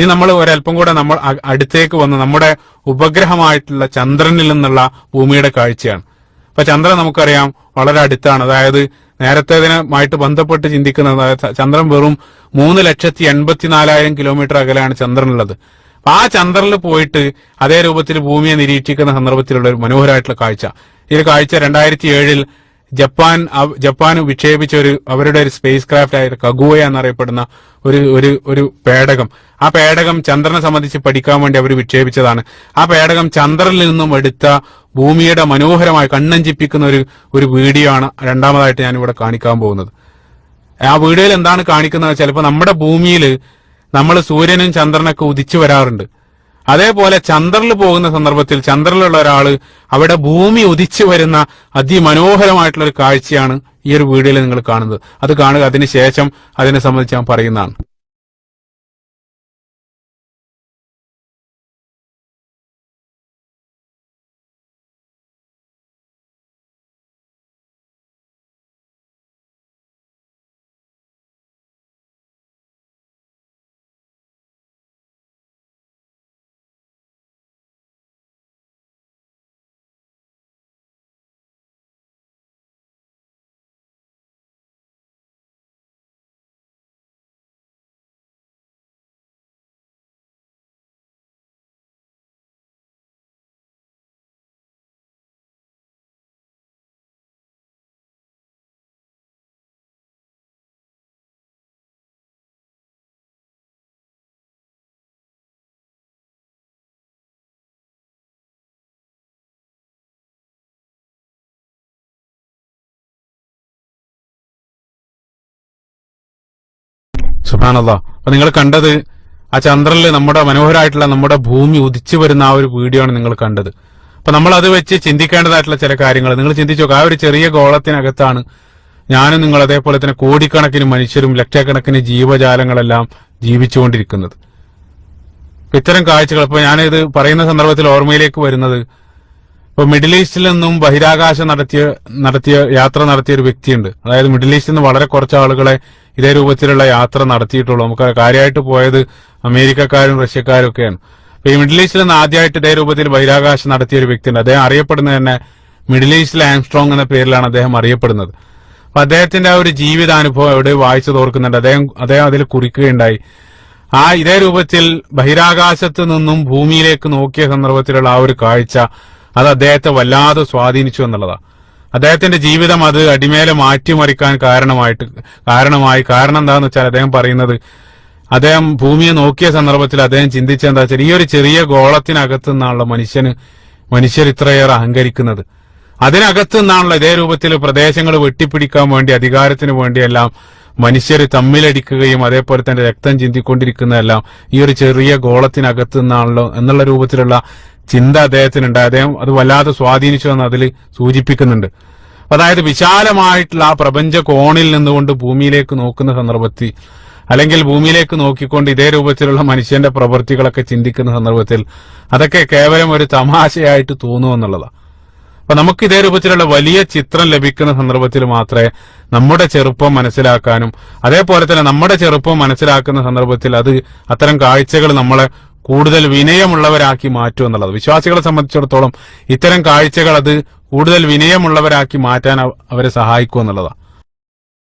ഇനി നമ്മൾ ഒരല്പം കൂടെ നമ്മൾ അടുത്തേക്ക് വന്ന് നമ്മുടെ ഉപഗ്രഹമായിട്ടുള്ള ചന്ദ്രനിൽ നിന്നുള്ള ഭൂമിയുടെ കാഴ്ചയാണ്. അപ്പൊ ചന്ദ്രൻ നമുക്കറിയാം വളരെ അടുത്താണ്. അതായത് നേരത്തേതിനുമായിട്ട് ബന്ധപ്പെട്ട് ചിന്തിക്കുന്നത് ചന്ദ്രൻ വെറും മൂന്ന് ലക്ഷത്തി എൺപത്തിനാലായിരം കിലോമീറ്റർ അകലെയാണ് ചന്ദ്രനുള്ളത്. അപ്പൊ ആ ചന്ദ്രനിൽ പോയിട്ട് അതേ രൂപത്തിൽ ഭൂമിയെ നിരീക്ഷിക്കുന്ന സന്ദർഭത്തിലുള്ള ഒരു മനോഹരമായിട്ടുള്ള കാഴ്ച. ഈ കാഴ്ച രണ്ടായിരത്തി ഏഴിൽ ജപ്പാൻ ജപ്പാൻ വിക്ഷേപിച്ച ഒരു അവരുടെ ഒരു സ്പേസ് ക്രാഫ്റ്റ് ആയ കഗുവ എന്നറിയപ്പെടുന്ന ഒരു ഒരു ഒരു പേടകം. ആ പേടകം ചന്ദ്രനെ സംബന്ധിച്ച് പഠിക്കാൻ വേണ്ടി അവർ വിക്ഷേപിച്ചതാണ്. ആ പേടകം ചന്ദ്രനിൽ നിന്നും എടുത്ത ഭൂമിയുടെ മനോഹരമായി കണ്ണഞ്ചിപ്പിക്കുന്ന ഒരു ഒരു വീഡിയോ ആണ് രണ്ടാമതായിട്ട് ഞാൻ ഇവിടെ കാണിക്കാൻ പോകുന്നത്. ആ വീഡിയോയിൽ എന്താണ് കാണിക്കുന്നത് ചിലപ്പോൾ നമ്മുടെ ഭൂമിയിൽ നമ്മൾ സൂര്യനും ചന്ദ്രനൊക്കെ ഉദിച്ചു വരാറുണ്ട്. അതേപോലെ ചന്ദ്രനിൽ പോകുന്ന സന്ദർഭത്തിൽ ചന്ദ്രനിലുള്ള ഒരാൾ അവിടെ ഭൂമി ഉദിച്ചു വരുന്ന അതിമനോഹരമായിട്ടുള്ള ഒരു കാഴ്ചയാണ് ഈ ഒരു വീഡിയോയിൽ നിങ്ങൾ കാണുന്നത്. അത് കാണുക. അതിനുശേഷം അതിനെ സംബന്ധിച്ച് ഞാൻ പറയുന്നതാണ്. സുബാനല്ല അപ്പൊ നിങ്ങൾ കണ്ടത് ആ ചന്ദ്രനിൽ നമ്മുടെ മനോഹരമായിട്ടുള്ള നമ്മുടെ ഭൂമി ഉദിച്ചു വരുന്ന ആ ഒരു വീഡിയോ ആണ് നിങ്ങൾ കണ്ടത്. അപ്പൊ നമ്മൾ അത് വെച്ച് ചിന്തിക്കേണ്ടതായിട്ടുള്ള ചില കാര്യങ്ങൾ. നിങ്ങൾ ചിന്തിച്ചു ആ ഒരു ചെറിയ ഗോളത്തിനകത്താണ് ഞാനും നിങ്ങൾ അതേപോലെ തന്നെ കോടിക്കണക്കിന് മനുഷ്യരും ലക്ഷക്കണക്കിന് ജീവജാലങ്ങളെല്ലാം ജീവിച്ചുകൊണ്ടിരിക്കുന്നത്. ഇത്തരം കാഴ്ചകൾ ഇപ്പൊ ഞാനിത് പറയുന്ന സന്ദർഭത്തിൽ ഓർമ്മയിലേക്ക് വരുന്നത് ഇപ്പൊ മിഡിൽ ഈസ്റ്റിൽ നിന്നും ബഹിരാകാശം നടത്തിയ നടത്തിയ യാത്ര നടത്തിയ ഒരു വ്യക്തിയുണ്ട്. അതായത് മിഡിൽ ഈസ്റ്റിൽ നിന്ന് വളരെ കുറച്ച് ആളുകളെ ഇതേ രൂപത്തിലുള്ള യാത്ര നടത്തിയിട്ടുള്ളൂ. നമുക്ക് കാര്യമായിട്ട് പോയത് അമേരിക്കക്കാരും റഷ്യക്കാരും ഒക്കെയാണ് ഈ മിഡിൽ ഈസ്റ്റിൽ നിന്ന് ആദ്യമായിട്ട് ഇതേ രൂപത്തിൽ ബഹിരാകാശം നടത്തിയ ഒരു വ്യക്തിയുണ്ട്. അദ്ദേഹം അറിയപ്പെടുന്നത് തന്നെ മിഡിൽ ഈസ്റ്റിൽ ആംസ്ട്രോങ് എന്ന പേരിലാണ് അദ്ദേഹം അറിയപ്പെടുന്നത്. അപ്പൊ അദ്ദേഹത്തിന്റെ ആ ഒരു ജീവിതാനുഭവം എവിടെ വായിച്ചു തോർക്കുന്നുണ്ട് അദ്ദേഹം അദ്ദേഹം അതിൽ കുറിക്കുകയുണ്ടായി. ആ ഇതേ രൂപത്തിൽ ബഹിരാകാശത്ത് നിന്നും ഭൂമിയിലേക്ക് നോക്കിയ സന്ദർഭത്തിലുള്ള ആ ഒരു കാഴ്ച അത് അദ്ദേഹത്തെ വല്ലാതെ സ്വാധീനിച്ചു എന്നുള്ളതാണ്. അദ്ദേഹത്തിന്റെ ജീവിതം അത് അടിമേലെ മാറ്റിമറിക്കാൻ കാരണമായിട്ട് കാരണമായി. കാരണം എന്താന്ന് വെച്ചാൽ അദ്ദേഹം പറയുന്നത് അദ്ദേഹം ഭൂമിയെ നോക്കിയ സന്ദർഭത്തിൽ അദ്ദേഹം ചിന്തിച്ച എന്താ വെച്ചാൽ ഈ ഒരു ചെറിയ ഗോളത്തിനകത്ത് നിന്നാണല്ലോ മനുഷ്യന് മനുഷ്യർ ഇത്രയേറെ അഹങ്കരിക്കുന്നത്. അതിനകത്ത് നിന്നാണല്ലോ ഇതേ രൂപത്തിൽ പ്രദേശങ്ങൾ വെട്ടിപ്പിടിക്കാൻ വേണ്ടി അധികാരത്തിന് വേണ്ടിയെല്ലാം മനുഷ്യർ തമ്മിലടിക്കുകയും അതേപോലെ തന്നെ രക്തം ചിന്തിക്കൊണ്ടിരിക്കുന്നതെല്ലാം ഈ ഒരു ചെറിയ ഗോളത്തിനകത്ത് നിന്നാണല്ലോ എന്നുള്ള രൂപത്തിലുള്ള ചിന്ത അദ്ദേഹത്തിനുണ്ട്. അദ്ദേഹം അത് വല്ലാതെ സ്വാധീനിച്ചു എന്ന് അതിൽ സൂചിപ്പിക്കുന്നുണ്ട്. അതായത് വിശാലമായിട്ടുള്ള ആ പ്രപഞ്ച കോണിൽ നിന്നുകൊണ്ട് ഭൂമിയിലേക്ക് നോക്കുന്ന സന്ദർഭത്തിൽ അല്ലെങ്കിൽ ഭൂമിയിലേക്ക് നോക്കിക്കൊണ്ട് ഇതേ രൂപത്തിലുള്ള മനുഷ്യന്റെ പ്രവൃത്തികളൊക്കെ ചിന്തിക്കുന്ന സന്ദർഭത്തിൽ അതൊക്കെ കേവലം ഒരു തമാശയായിട്ട് തോന്നുമെന്നുള്ളതാണ്. അപ്പൊ നമുക്ക് ഇതേ രൂപത്തിലുള്ള വലിയ ചിത്രം ലഭിക്കുന്ന സന്ദർഭത്തിൽ മാത്രമേ നമ്മുടെ ചെറുപ്പം മനസ്സിലാക്കാനും അതേപോലെ തന്നെ നമ്മുടെ ചെറുപ്പം മനസ്സിലാക്കുന്ന സന്ദർഭത്തിൽ അത് അത്തരം കാഴ്ചകൾ നമ്മളെ കൂടുതൽ വിനയമുള്ളവരാക്കി മാറ്റും എന്നുള്ളത്. വിശ്വാസികളെ സംബന്ധിച്ചിടത്തോളം ഇത്തരം കാഴ്ചകൾ അത് കൂടുതൽ വിനയമുള്ളവരാക്കി മാറ്റാൻ അവരെ സഹായിക്കും എന്നുള്ളതാണ്.